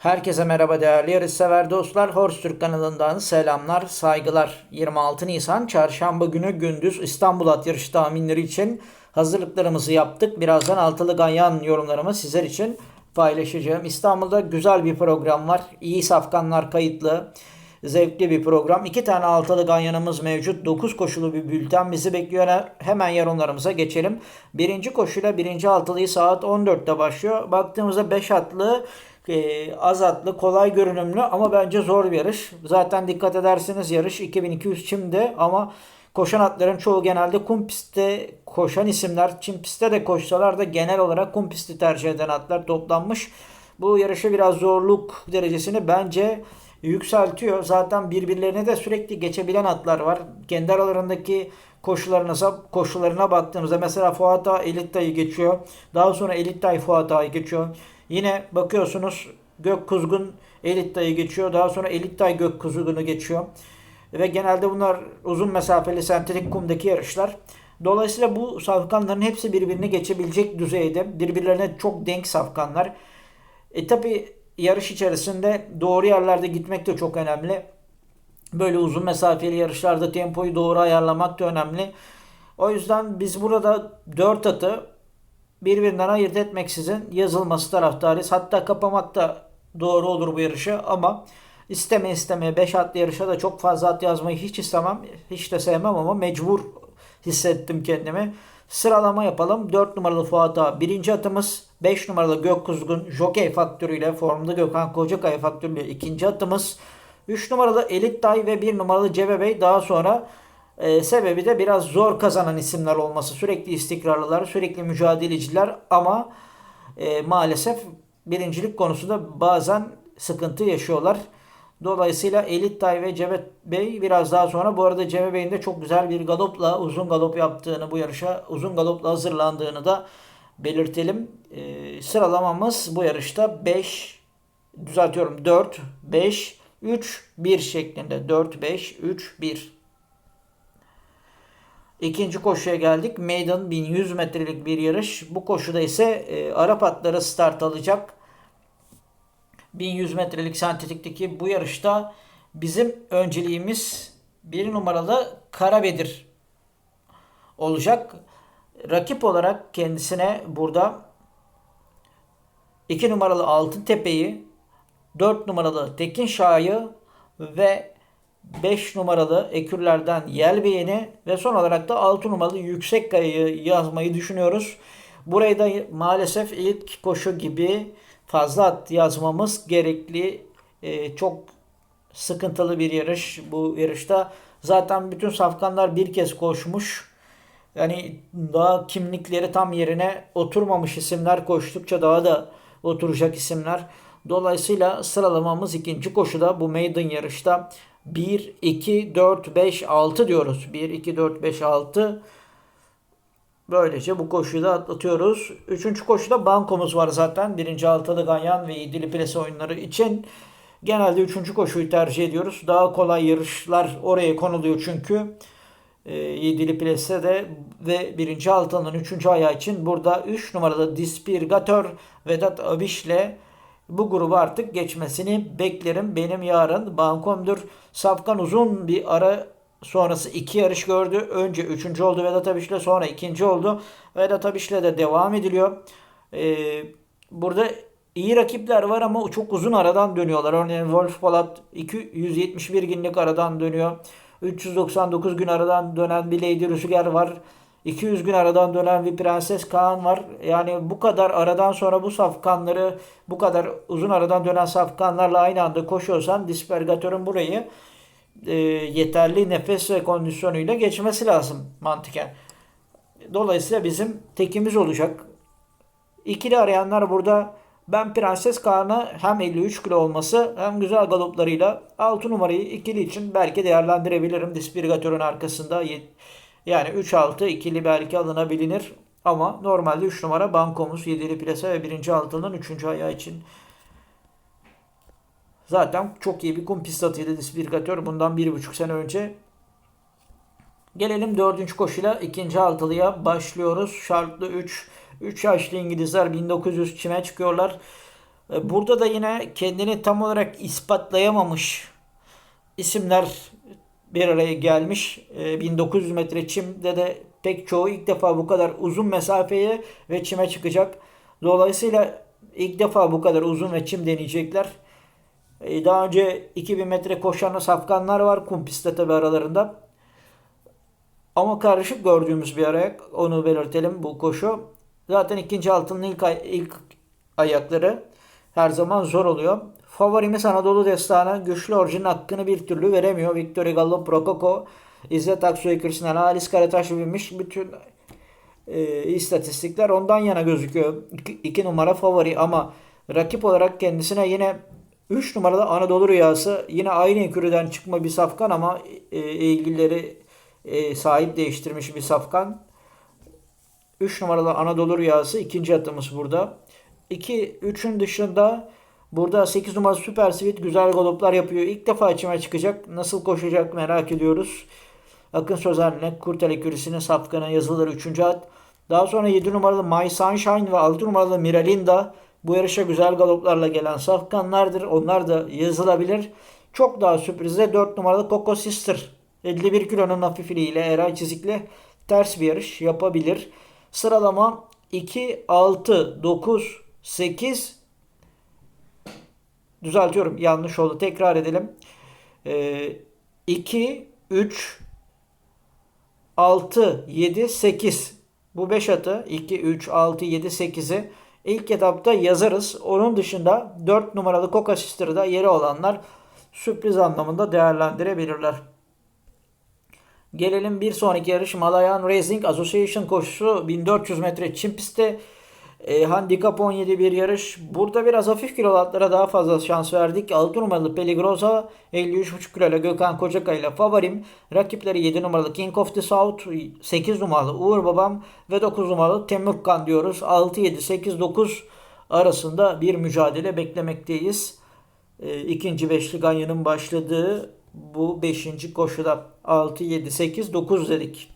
Herkese merhaba değerli yarışsever dostlar. Horse Türk kanalından selamlar, saygılar. 26 Nisan çarşamba günü gündüz İstanbul at yarışı tahminleri için hazırlıklarımızı yaptık. Birazdan altılı ganyan yorumlarımı sizler için paylaşacağım. İstanbul'da güzel bir program var. İyi safkanlar kayıtlı. Zevkli bir program. İki tane altılı ganyanımız mevcut. 9 koşulu bir bülten bizi bekliyor. Hemen yorumlarımıza geçelim. Birinci koşuyla birinci altılıyı saat 14'te başlıyor. Baktığımızda 5 atlı e, az atlı, kolay görünümlü ama bence zor bir yarış. Zaten dikkat ederseniz yarış 2200 çimde ama koşan atların çoğu genelde kum pistte koşan isimler. Çim pistte de koşsalar da genel olarak kum pisti tercih eden atlar toplanmış. Bu yarışı biraz zorluk derecesini bence yükseltiyor. Zaten birbirlerine de sürekli geçebilen atlar var. Kendi aralarındaki koşularına, koşularına baktığımızda mesela Fuata Elita'yı geçiyor. Daha sonra Elita'yı Fuata'yı geçiyor. Yine bakıyorsunuz Gök Kuzgun Elita'yı geçiyor. Daha sonra Elitay Gök Kuzgun'u geçiyor. Ve genelde bunlar uzun mesafeli sentetik kumdaki yarışlar. Dolayısıyla bu safkanların hepsi birbirini geçebilecek düzeyde. Birbirlerine çok denk safkanlar. E tabi yarış içerisinde doğru yerlerde gitmek de çok önemli. Böyle uzun mesafeli yarışlarda tempoyu doğru ayarlamak da önemli. O yüzden biz burada 4 atı birbirinden ayırt etmeksizin yazılması taraftarıyız. Hatta kapamak da doğru olur bu yarışı ama isteme isteme 5 atlı yarışa da çok fazla at yazmayı hiç istemem. Hiç de sevmem ama mecbur hissettim kendimi. Sıralama yapalım. 4 numaralı Fuat'a birinci atımız. 5 numaralı Gökkuzgun Jockey faktörüyle formda Gökhan Kocakaya faktörüyle ikinci atımız. 3 numaralı Elit Day ve 1 numaralı Cebe Bey daha sonra ee, sebebi de biraz zor kazanan isimler olması. Sürekli istikrarlılar, sürekli mücadeleciler ama e, maalesef birincilik konusunda bazen sıkıntı yaşıyorlar. Dolayısıyla Elit Tay ve Cebet Bey biraz daha sonra bu arada Cebe Bey'in de çok güzel bir galopla uzun galop yaptığını bu yarışa uzun galopla hazırlandığını da belirtelim. E, sıralamamız bu yarışta 5 düzeltiyorum 4 5 3 1 şeklinde 4 5 3 1 İkinci koşuya geldik. Maiden 1100 metrelik bir yarış. Bu koşuda ise e, Arap atları start alacak. 1100 metrelik sentetikteki bu yarışta bizim önceliğimiz bir numaralı Karabedir olacak. Rakip olarak kendisine burada 2 numaralı Altın Tepe'yi, 4 numaralı Tekin Şah'ı ve 5 numaralı ekürlerden Yelbeğeni ve son olarak da 6 numaralı Yüksek Kaya'yı yazmayı düşünüyoruz. Burayı da maalesef ilk koşu gibi fazla at yazmamız gerekli. Ee, çok sıkıntılı bir yarış bu yarışta. Zaten bütün safkanlar bir kez koşmuş. Yani daha kimlikleri tam yerine oturmamış isimler koştukça daha da oturacak isimler. Dolayısıyla sıralamamız ikinci koşuda bu maiden yarışta 1, 2, 4, 5, 6 diyoruz. 1, 2, 4, 5, 6. Böylece bu koşuyu da atlatıyoruz. Üçüncü koşuda bankomuz var zaten. Birinci altılı ganyan ve yedili plase oyunları için. Genelde üçüncü koşuyu tercih ediyoruz. Daha kolay yarışlar oraya konuluyor çünkü. E, yedili plase de ve birinci altının üçüncü ayağı için burada 3 numaralı Dispirgatör Vedat Abiş'le bu grubu artık geçmesini beklerim. Benim yarın bankomdur. Safkan uzun bir ara sonrası iki yarış gördü. Önce üçüncü oldu Vedat Abiş'le sonra ikinci oldu. Vedat Abiş'le de devam ediliyor. Ee, burada iyi rakipler var ama çok uzun aradan dönüyorlar. Örneğin Wolf Polat 271 günlük aradan dönüyor. 399 gün aradan dönen bir Lady Rüzgar var. 200 gün aradan dönen bir Prenses Kaan var. Yani bu kadar aradan sonra bu safkanları bu kadar uzun aradan dönen safkanlarla aynı anda koşuyorsan dispergatörün burayı e, yeterli nefes ve kondisyonuyla geçmesi lazım mantıken. Dolayısıyla bizim tekimiz olacak. İkili arayanlar burada ben Prenses Kaan'a hem 53 kilo olması hem güzel galoplarıyla 6 numarayı ikili için belki değerlendirebilirim. Dispirgatörün arkasında yani 3-6 ikili belki alınabilir. Ama normalde 3 numara bankomuz 7'li plase ve 1. altının 3. ayağı için. Zaten çok iyi bir kum pist atıydı dispirgatör bundan 1,5 sene önce. Gelelim 4. koşuyla 2. altılıya başlıyoruz. Şartlı 3. 3 yaşlı İngilizler 1900 çime çıkıyorlar. E, Burada da yine kendini tam olarak ispatlayamamış isimler bir araya gelmiş. E, 1900 metre çimde de pek çoğu ilk defa bu kadar uzun mesafeye ve çime çıkacak. Dolayısıyla ilk defa bu kadar uzun ve çim deneyecekler. E, Daha önce 2000 metre koşan safkanlar var kum pistte tabi aralarında. Ama karışık gördüğümüz bir ayak. Onu belirtelim bu koşu. Zaten ikinci altının ilk, ay- ilk ayakları her zaman zor oluyor. Favorimiz Anadolu Destanı. Güçlü orijinin hakkını bir türlü veremiyor. Victory Gallo, Prokoko, İzzet Aksoy Kırsinan, Halis Karataş binmiş. Bütün e, istatistikler ondan yana gözüküyor. 2 numara favori ama rakip olarak kendisine yine 3 numarada Anadolu Rüyası yine aynı ekürüden çıkma bir safkan ama e, ilgilileri e, sahip değiştirmiş bir safkan. 3 numaralı Anadolu Rüyası ikinci atımız burada. 2 3'ün dışında burada 8 numara Süper Sweet güzel galoplar yapıyor. İlk defa içime çıkacak. Nasıl koşacak merak ediyoruz. Akın Sözer'le Kurtel Ekürisi'nin safkana yazılır 3. at. Daha sonra 7 numaralı My Sunshine ve 6 numaralı Miralinda bu yarışa güzel galoplarla gelen safkanlardır. Onlar da yazılabilir. Çok daha sürprize 4 numaralı Coco Sister 51 kilonun hafifliğiyle Eray Çizik'le ters bir yarış yapabilir. Sıralama 2, 6, 9, 8 düzeltiyorum yanlış oldu. Tekrar edelim. Ee, 2, 3, 6, 7, 8. Bu 5 atı 2, 3, 6, 7, 8'i ilk etapta yazarız. Onun dışında 4 numaralı Coca Sister'da yeri olanlar sürpriz anlamında değerlendirebilirler. Gelelim bir sonraki yarış Malayan Racing Association koşusu 1400 metre çim pistte. E, handikap 17 bir yarış. Burada biraz hafif kilolatlara daha fazla şans verdik. 6 numaralı Peligrosa 53,5 kilo ile Gökhan Kocakay ile favorim. Rakipleri 7 numaralı King of the South, 8 numaralı Uğur Babam ve 9 numaralı Temurkan diyoruz. 6, 7, 8, 9 arasında bir mücadele beklemekteyiz. E, ikinci beşli Ganya'nın başladığı bu 5. koşuda 6, 7, 8, 9 dedik.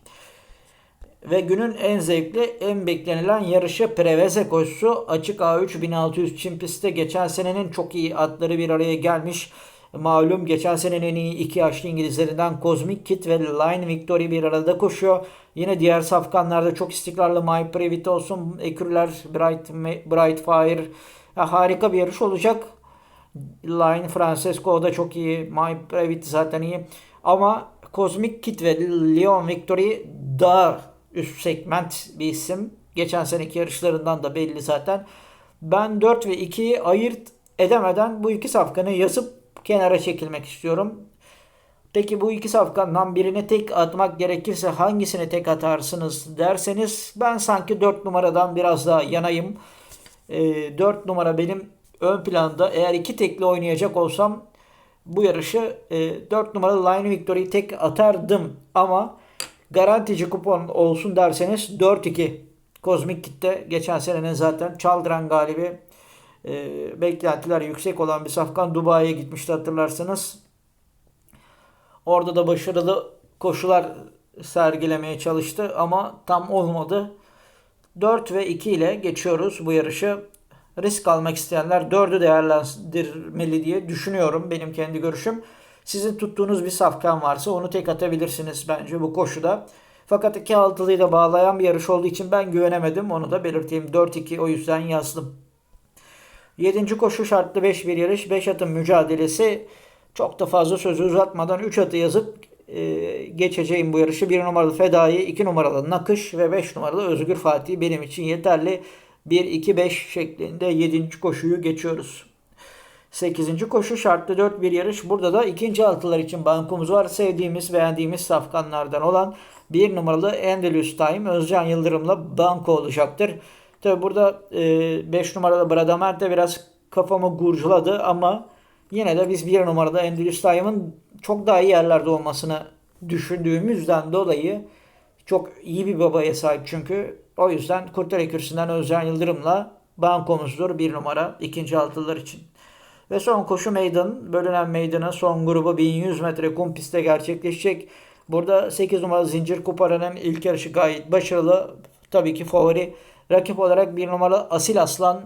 Ve günün en zevkli, en beklenilen yarışı Preveze koşusu. Açık A3 1600 çim pistte geçen senenin çok iyi atları bir araya gelmiş. Malum geçen senenin en iyi iki yaşlı İngilizlerinden Cosmic Kit ve Line Victory bir arada koşuyor. Yine diğer safkanlarda çok istikrarlı My Private olsun, Ekürler, Bright, Bright Fire. Ya harika bir yarış olacak. Line Francesco da çok iyi. My Private zaten iyi. Ama Cosmic Kit ve Leon Victory daha üst segment bir isim. Geçen seneki yarışlarından da belli zaten. Ben 4 ve 2'yi ayırt edemeden bu iki safkanı yazıp kenara çekilmek istiyorum. Peki bu iki safkandan birini tek atmak gerekirse hangisini tek atarsınız derseniz ben sanki 4 numaradan biraz daha yanayım. E, 4 numara benim ön planda. Eğer iki tekli oynayacak olsam bu yarışı e, 4 numaralı Line Victory'yi tek atardım ama garantici kupon olsun derseniz 4-2 Kozmik Kit'te geçen senenin zaten çaldıran galibi e, beklentiler yüksek olan bir safkan Dubai'ye gitmişti hatırlarsınız. Orada da başarılı koşular sergilemeye çalıştı ama tam olmadı. 4 ve 2 ile geçiyoruz bu yarışı. Risk almak isteyenler 4'ü değerlendirmeli diye düşünüyorum benim kendi görüşüm. Sizin tuttuğunuz bir safkan varsa onu tek atabilirsiniz bence bu koşuda. Fakat iki altılıyı da bağlayan bir yarış olduğu için ben güvenemedim. Onu da belirteyim. 4-2 o yüzden yazdım. 7. koşu şartlı 5 bir yarış. 5 atın mücadelesi. Çok da fazla sözü uzatmadan 3 atı yazıp e, geçeceğim bu yarışı. 1 numaralı Fedai, 2 numaralı Nakış ve 5 numaralı Özgür Fatih benim için yeterli. 1-2-5 şeklinde 7. koşuyu geçiyoruz. 8. koşu şartlı 4 bir yarış. Burada da ikinci altılar için bankomuz var. Sevdiğimiz, beğendiğimiz safkanlardan olan 1 numaralı Endless Time Özcan Yıldırım'la banko olacaktır. Tabi burada 5 e, numaralı Bradamer de biraz kafamı gurculadı ama yine de biz 1 numarada Endless Time'ın çok daha iyi yerlerde olmasını düşündüğümüzden dolayı çok iyi bir babaya sahip çünkü. O yüzden Kurtlar Kürsü'nden Özcan Yıldırım'la bankomuzdur 1 numara ikinci altılar için. Ve son koşu meydan, bölünen meydanın son grubu 1100 metre kum pistte gerçekleşecek. Burada 8 numaralı Zincir Kupara'nın ilk yarışı gayet başarılı. Tabii ki favori rakip olarak 1 numaralı Asil Aslan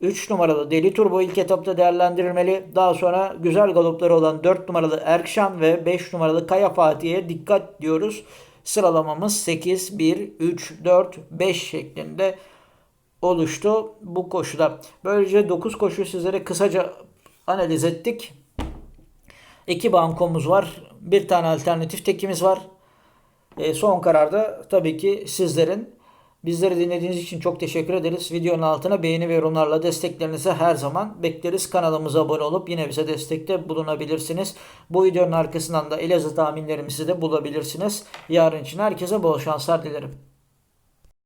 3 numaralı Deli Turbo ilk etapta değerlendirilmeli. Daha sonra güzel galopları olan 4 numaralı Erkşan ve 5 numaralı Kaya Fatih'e dikkat diyoruz. Sıralamamız 8, 1, 3, 4, 5 şeklinde oluştu bu koşuda. Böylece 9 koşu sizlere kısaca analiz ettik. İki bankomuz var. Bir tane alternatif tekimiz var. E, son kararda tabii ki sizlerin. Bizleri dinlediğiniz için çok teşekkür ederiz. Videonun altına beğeni ve yorumlarla desteklerinizi her zaman bekleriz. Kanalımıza abone olup yine bize destekte bulunabilirsiniz. Bu videonun arkasından da Elazığ tahminlerimizi de bulabilirsiniz. Yarın için herkese bol şanslar dilerim.